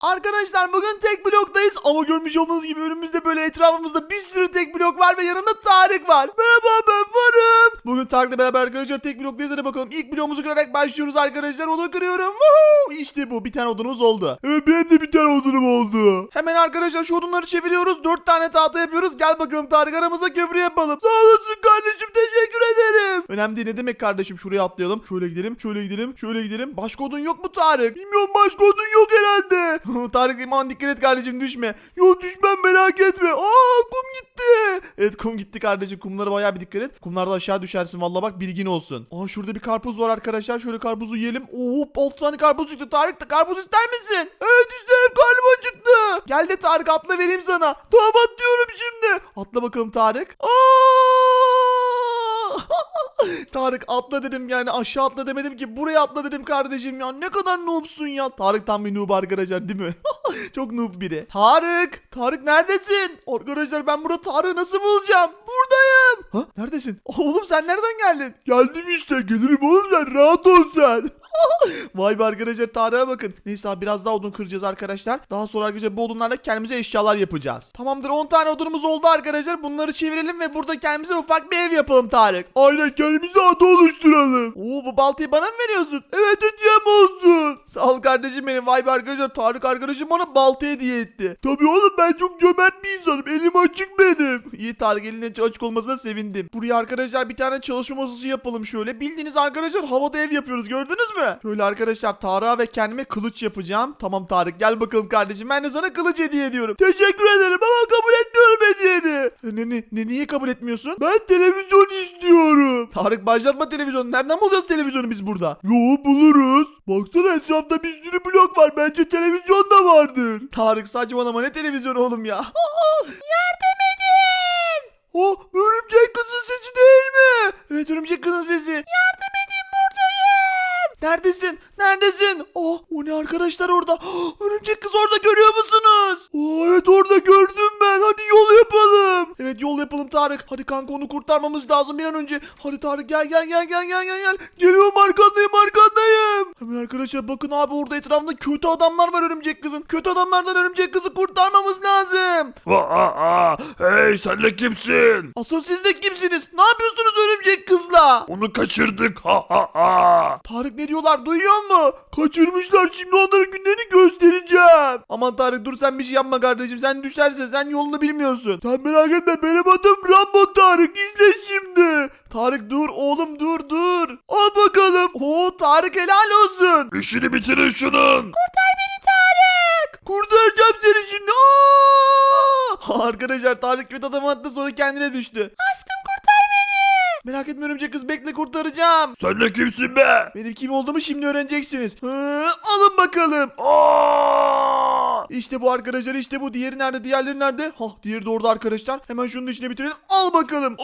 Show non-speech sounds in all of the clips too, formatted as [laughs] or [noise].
Arkadaşlar bugün tek bloktayız ama görmüş olduğunuz gibi önümüzde böyle etrafımızda bir sürü tek blok var ve yanında Tarık var. Merhaba ben varım. Bugün Tarık'la beraber arkadaşlar tek bloktayız hadi bakalım. İlk bloğumuzu kırarak başlıyoruz arkadaşlar. Onu kırıyorum. Woohoo! İşte bu bir tane odunumuz oldu. Evet benim de bir tane odunum oldu. Hemen arkadaşlar şu odunları çeviriyoruz. Dört tane tahta yapıyoruz. Gel bakalım Tarık aramıza köprü yapalım. Sağ olasın kardeşim teşekkür ederim. Önemli değil ne demek kardeşim şuraya atlayalım. Şöyle gidelim şöyle gidelim şöyle gidelim. Başka odun yok mu Tarık? Bilmiyorum başka odun yok herhalde. [laughs] Tarık aman dikkat et kardeşim düşme. Yok düşmem merak etme. Aa kum gitti. Evet kum gitti kardeşim. Kumlara bayağı bir dikkat et. Kumlarda aşağı düşersin valla bak bilgin olsun. Aa şurada bir karpuz var arkadaşlar. Şöyle karpuzu yiyelim. Oo 6 tane karpuz çıktı. Tarık da karpuz ister misin? Evet isterim karnım acıktı. Gel de Tarık atla vereyim sana. Tamam atlıyorum şimdi. Atla bakalım Tarık. Aa! [laughs] Tarık atla dedim yani aşağı atla demedim ki buraya atla dedim kardeşim ya ne kadar noobsun ya. Tarık tam bir noob arkadaşlar değil mi? [laughs] Çok noob biri. Tarık! Tarık neredesin? Arkadaşlar ben burada Tarık'ı nasıl bulacağım? Buradayım. Ha neredesin? [laughs] Oğlum sen nereden geldin? Geldim işte gelirim oğlum sen rahat ol sen. [laughs] Vay be arkadaşlar Tarık'a bakın. Neyse abi biraz daha odun kıracağız arkadaşlar. Daha sonra arkadaşlar bu odunlarla kendimize eşyalar yapacağız. Tamamdır 10 tane odunumuz oldu arkadaşlar. Bunları çevirelim ve burada kendimize ufak bir ev yapalım Tarık. Aynen kendimize ada oluşturalım. Oo bu baltayı bana mı veriyorsun? Evet hediyem olsun. Sağ ol kardeşim benim. Vay be arkadaşlar Tarık arkadaşım bana balta hediye etti. Tabii oğlum ben çok cömert bir insanım. Elim açık benim. [laughs] İyi Tarık elinin açık olmasına sevindim. Buraya arkadaşlar bir tane çalışma masası yapalım şöyle. Bildiğiniz arkadaşlar havada ev yapıyoruz gördünüz mü? Şöyle arkadaşlar Tarık'a ve kendime kılıç yapacağım. Tamam Tarık gel bakalım kardeşim. Ben de sana kılıç hediye ediyorum. Teşekkür ederim ama kabul etmiyorum hediyeni. Ne, ne, ne, niye kabul etmiyorsun? Ben televizyon istiyorum. Tarık başlatma televizyonu. Nereden bulacağız televizyonu biz burada? Yo buluruz. Baksana etrafta bir sürü blok var. Bence televizyon da vardır. Tarık saçmalama ne televizyonu oğlum ya. [laughs] Yardım edin. O örümcek kızın sesi değil mi? Evet örümcek kızın sesi. Yardım. Neredesin? Neredesin? Oh o ne arkadaşlar orada? [gasps] Örümcek kız orada görüyor musunuz? Oh, evet orada gördüm ben. Hadi yol yapalım. Evet yol yapalım Tarık. Hadi kanka onu kurtarmamız lazım bir an önce. Hadi Tarık gel gel gel gel gel gel gel. Geliyorum arkandayım arkandayım. Hemen arkadaşlar bakın abi orada etrafında kötü adamlar var örümcek kızın. Kötü adamlardan örümcek kızı kurtarmamız lazım. Aa, hey sen de kimsin? Asıl siz de kimsiniz? Ne yapıyorsunuz örümcek kızla? Onu kaçırdık. Ha ha ha. Tarık ne diyorlar duyuyor mu? Kaçırmışlar şimdi onların günlerini göstereceğim. Aman Tarık dur sen bir şey yapma kardeşim. Sen düşerse sen yolunu bilmiyorsun. Sen merak etme benim adım Rambo Tarık. İzle şimdi. Tarık dur oğlum dur dur. Al bakalım. Oo Tarık helal olsun. İşini bitirin şunun. Kurtaracağım seni şimdi. Aa! [laughs] Arkadaşlar Tarık kötü adam attı sonra kendine düştü. Aşkım kurtar beni. Merak etme örümcek kız bekle kurtaracağım. Sen de kimsin be? Benim kim olduğumu şimdi öğreneceksiniz. Hı, alın bakalım. Aa! İşte bu arkadaşlar işte bu. Diğeri nerede? Diğerleri nerede? Hah diğeri de orada arkadaşlar. Hemen şunun içine bitirelim. Al bakalım.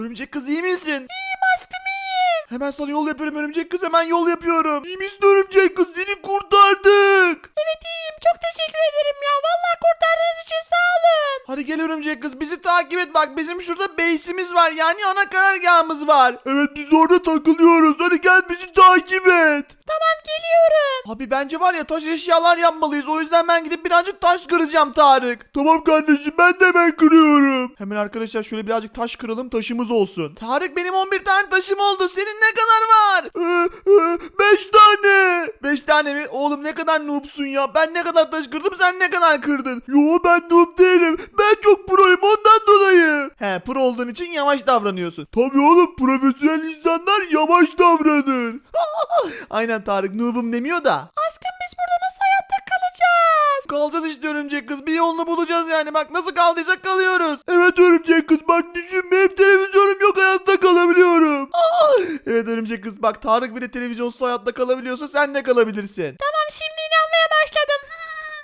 Örümcek kız iyi misin? İyiyim aşkım iyiyim. Hemen sana yol yapıyorum örümcek kız. Hemen yol yapıyorum. İyi misin örümcek kız? Seni kurtardık. Evet iyiyim. Çok teşekkür ederim ya. Vallahi kurtardığınız için sağ olun. Hadi gel örümcek kız. Bizi takip et. Bak bizim şurada base'imiz var. Yani ana karargahımız var. Evet biz orada takılıyoruz. Hadi gel bizi takip et. Tamam geliyorum. Abi bence var ya taş eşyalar yapmalıyız. O yüzden ben gidip birazcık taş kıracağım Tarık. Tamam kardeşim ben de ben kırıyorum. Hemen arkadaşlar şöyle birazcık taş kıralım taşımız olsun. Tarık benim 11 tane taşım oldu. Senin ne kadar var? 5 tane. 5 tane mi? Oğlum ne kadar noobsun ya. Ben ne kadar taş kırdım sen ne kadar kırdın? Yo ben noob değilim. Ben çok proyum ondan dolayı. He pro olduğun için yavaş davranıyorsun. Tabii oğlum profesyonel yavaş davranır. [laughs] Aynen Tarık noobum demiyor da. Aşkım biz burada nasıl hayatta kalacağız? Kalacağız işte örümcek kız. Bir yolunu bulacağız yani. Bak nasıl kaldıysak kalıyoruz. Evet örümcek kız bak düşün benim televizyonum yok hayatta kalabiliyorum. evet örümcek kız bak Tarık bile televizyonsuz hayatta kalabiliyorsa sen de kalabilirsin. Tamam şimdi.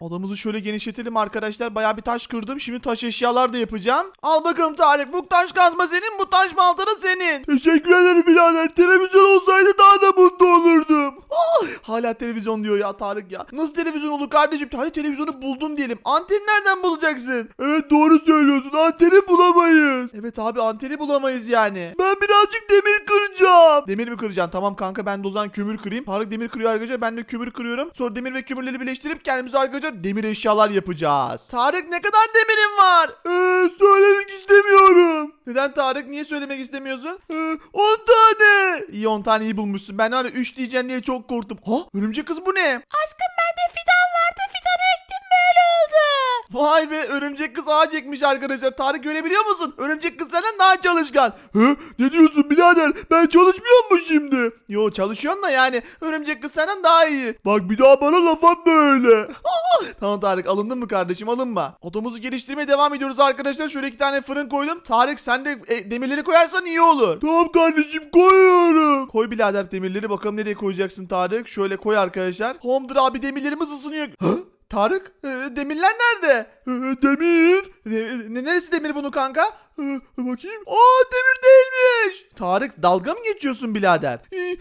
Odamızı şöyle genişletelim arkadaşlar. Bayağı bir taş kırdım. Şimdi taş eşyalar da yapacağım. Al bakalım Tarık. Bu taş kazma senin, bu taş balta da senin. Teşekkür ederim birader. Televizyon olsaydı daha da mutlu olurdum. Hala televizyon diyor ya Tarık ya. Nasıl televizyon olur kardeşim? Hani televizyonu buldum diyelim. Anteni nereden bulacaksın? Evet doğru söylüyorsun. Anteni bulamayız. Evet abi anteni bulamayız yani. Ben birazcık demir kıracağım. Demir mi kıracaksın? Tamam kanka ben de o zaman kömür kırayım. Tarık demir kırıyor arkadaşlar. Ben de kömür kırıyorum. Sonra demir ve kömürleri birleştirip kendimize arkadaşlar demir eşyalar yapacağız. Tarık ne kadar demirin var? Ee, söylemek istemiyorum. Neden Tarık? Niye söylemek istemiyorsun? Ee, 10 tane. İyi 10 taneyi bulmuşsun. Ben hani 3 diyeceksin diye çok korktum. Ha? Örümcek kız bu ne? Aşkım bende Vay be örümcek kız ağaç ekmiş arkadaşlar. Tarık görebiliyor musun? Örümcek kız senden daha çalışkan. Hı? Ne diyorsun birader? Ben çalışmıyor mu şimdi? Yo çalışıyorsun da yani örümcek kız senden daha iyi. Bak bir daha bana laf atma öyle. [laughs] tamam Tarık alındın mı kardeşim alınma. Otomuzu geliştirmeye devam ediyoruz arkadaşlar. Şöyle iki tane fırın koydum. Tarık sen de e, demirleri koyarsan iyi olur. Tamam kardeşim koyuyorum. Koy birader demirleri bakalım nereye koyacaksın Tarık. Şöyle koy arkadaşlar. Tamamdır abi demirlerimiz ısınıyor. Hı? Tarık e, demirler nerede? E, demir. De- ne- neresi demir bunu kanka? E, bakayım. Aa demir değilmiş. Tarık dalga mı geçiyorsun birader? E, e, e,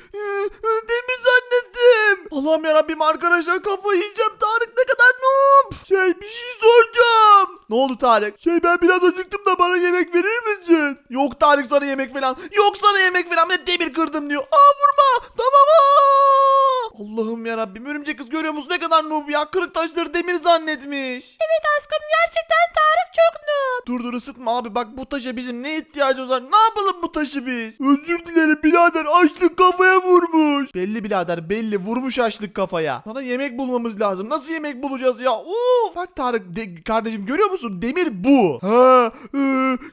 demir zannettim. Allah'ım yarabbim arkadaşlar kafayı yiyeceğim. Tarık ne kadar noob. Şey bir şey soracağım. Ne oldu Tarık? Şey ben biraz acıktım da bana yemek verir misin? Yok Tarık sana yemek falan. Yok sana yemek falan. Ben demir kırdım diyor. Aa vurma. Tamam aa. Allah'ım yarabbim örümcek kız görüyor musun ne kadar noob ya. Kırık taşları demir zannetmiş. Evet aşkım gerçekten Tarık çok noob. Dur dur ısıtma abi bak bu taşa bizim ne ihtiyacımız var ne yapalım bu taşı biz? Özür dilerim birader açlık kafaya vurmuş. Belli birader belli vurmuş açlık kafaya. Sana yemek bulmamız lazım nasıl yemek bulacağız ya? Uf bak Tarık de- kardeşim görüyor musun demir bu. Ha e,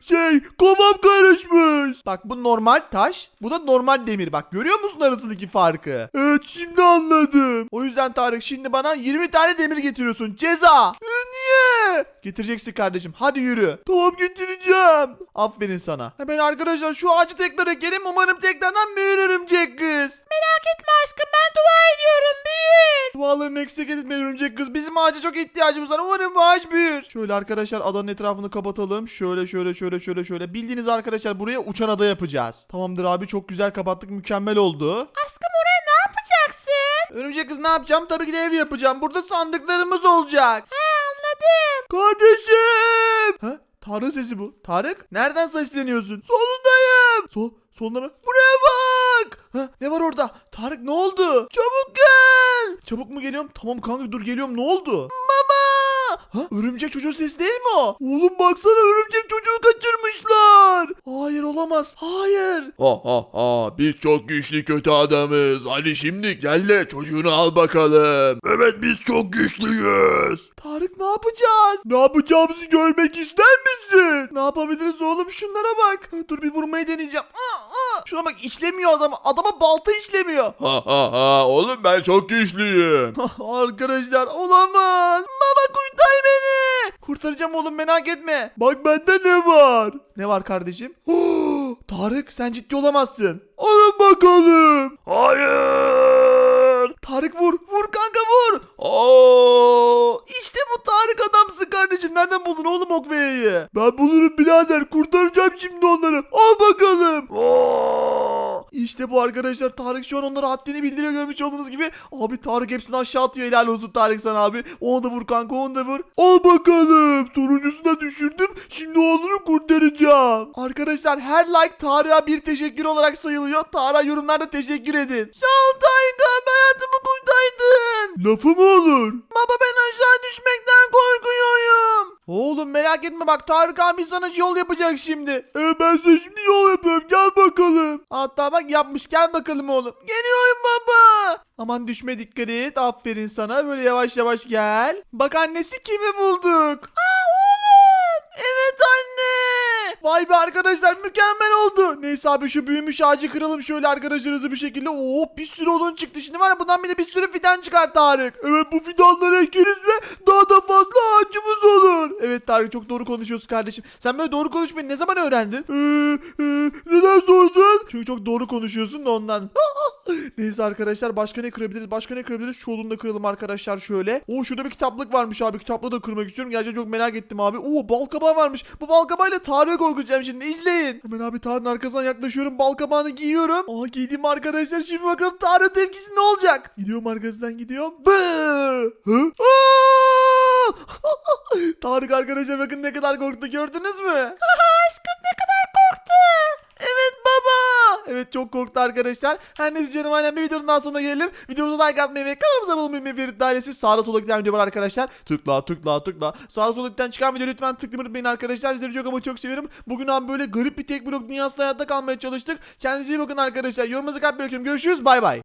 şey kafam karışmış. Bak bu normal taş bu da normal demir bak görüyor musun arasındaki farkı? Evet şimdi anladım. O yüzden Tarık şimdi bana 20 tane demir getiriyorsun ceza. E, niye? Getireceksin kardeşim. Hadi yürü. Tamam getireceğim. Aferin sana. Hemen arkadaşlar şu ağacı tekrar ekelim. Umarım tekrardan büyür örümcek kız. Merak etme aşkım ben dua ediyorum büyür. Dualarını eksik etme örümcek kız. Bizim ağaca çok ihtiyacımız var. Umarım bu ağaç büyür. Şöyle arkadaşlar adanın etrafını kapatalım. Şöyle şöyle şöyle şöyle şöyle. Bildiğiniz arkadaşlar buraya uçan ada yapacağız. Tamamdır abi çok güzel kapattık. Mükemmel oldu. Aşkım oraya ne? Örümcek kız ne yapacağım? Tabii ki de ev yapacağım. Burada sandıklarımız olacak. He anladım. Kardeşim! Ha? Tarık sesi bu. Tarık? Nereden sesleniyorsun? Solundayım. Sol, solunda mı? Buraya bak. Ha? Ne var orada? Tarık ne oldu? Çabuk gel. Çabuk mu geliyorum? Tamam kanka dur geliyorum. Ne oldu? Mama! Ha? Örümcek çocuğun sesi değil mi o? Oğlum baksana örümcek çocuğu kaçırmışlar. Hayır olamaz. Hayır. Ha ha ha biz çok güçlü kötü adamız. Hadi şimdi gel de çocuğunu al bakalım. Evet biz çok güçlüyüz. Tarık ne yapacağız? Ne yapacağımızı görmek ister misin? Ne yapabiliriz oğlum şunlara bak. Dur bir vurmayı deneyeceğim. Aa, aa. Şuna bak işlemiyor adama. Adama balta işlemiyor. Ha ha ha oğlum ben çok güçlüyüm. [laughs] Arkadaşlar olamaz. Baba. Kurtaracağım oğlum merak etme. Bak bende ne var? Ne var kardeşim? [gasps] Tarık sen ciddi olamazsın. Alın bakalım. Hayır. Tarık vur. Vur kanka vur. Oo. İşte bu Tarık adamsın kardeşim. Nereden buldun oğlum Okveya'yı? Ben bulurum birader. Kurtaracağım şimdi onları. Al bakalım. Oo. İşte bu arkadaşlar. Tarık şu an onlara haddini bildiriyor görmüş olduğunuz gibi. Abi Tarık hepsini aşağı atıyor. Helal olsun Tarık sana abi. Onu da vur kanka onu da vur. Al bakalım. Sonuncusunu da düşürdüm. Şimdi oğlunu kurtaracağım. Arkadaşlar her like Tarık'a bir teşekkür olarak sayılıyor. Tarık'a yorumlarda teşekkür edin. Sağ ol Tarık abi hayatımı kurtardın. Lafı mı olur? Baba ben aşağı korkuyorum. Oğlum merak etme bak Tarık abi sana yol yapacak şimdi. E ben size şimdi yol yapıyorum gel bakalım. Hatta bak yapmış gel bakalım oğlum. Geliyorum baba. Aman düşme dikkat et aferin sana böyle yavaş yavaş gel. Bak annesi kimi bulduk. Aa. Vay be arkadaşlar mükemmel oldu. Neyse abi şu büyümüş ağacı kıralım şöyle arkadaşlar hızlı bir şekilde. Oo bir sürü odun çıktı. Şimdi var ya bundan bir de bir sürü fidan çıkar Tarık. Evet bu fidanları ekeriz ve daha da fazla ağacımız olur. Evet Tarık çok doğru konuşuyorsun kardeşim. Sen böyle doğru konuşmayı ne zaman öğrendin? Ee, e, neden sordun? Çünkü çok doğru konuşuyorsun da ondan. [laughs] Neyse arkadaşlar başka ne kırabiliriz? Başka ne kırabiliriz? Şu odunu da kıralım arkadaşlar şöyle. Oo şurada bir kitaplık varmış abi. Kitaplığı da kırmak istiyorum. Gerçekten çok merak ettim abi. Oo bal kabağı varmış. Bu bal kabağıyla korkutacağım şimdi. İzleyin. Hemen abi Tarık'ın arkasından yaklaşıyorum. Bal kabağını giyiyorum. Aa giydim arkadaşlar. Şimdi bakalım Tarık'ın tepkisi ne olacak? Gidiyorum arkasından gidiyorum. Bı! Hı? [laughs] Tarık arkadaşlar bakın ne kadar korktu gördünüz mü? Aşkım ne kadar korktu. Evet çok korktu arkadaşlar. Her neyse canım aynen bir videonun daha sonuna gelelim. Videomuza like atmayı ve kanalımıza abone. Ferit ailesi sağda solda giden video var arkadaşlar. Tıkla tıkla tıkla. Sağda solda giden çıkan video lütfen tıklamayı unutmayın arkadaşlar. Sizleri çok ama çok seviyorum. Bugün abi böyle garip bir tek blok dünyasında hayatta kalmaya çalıştık. Kendinize iyi bakın arkadaşlar. Yorumunuzu kalp bırakıyorum. Görüşürüz. Bay bay.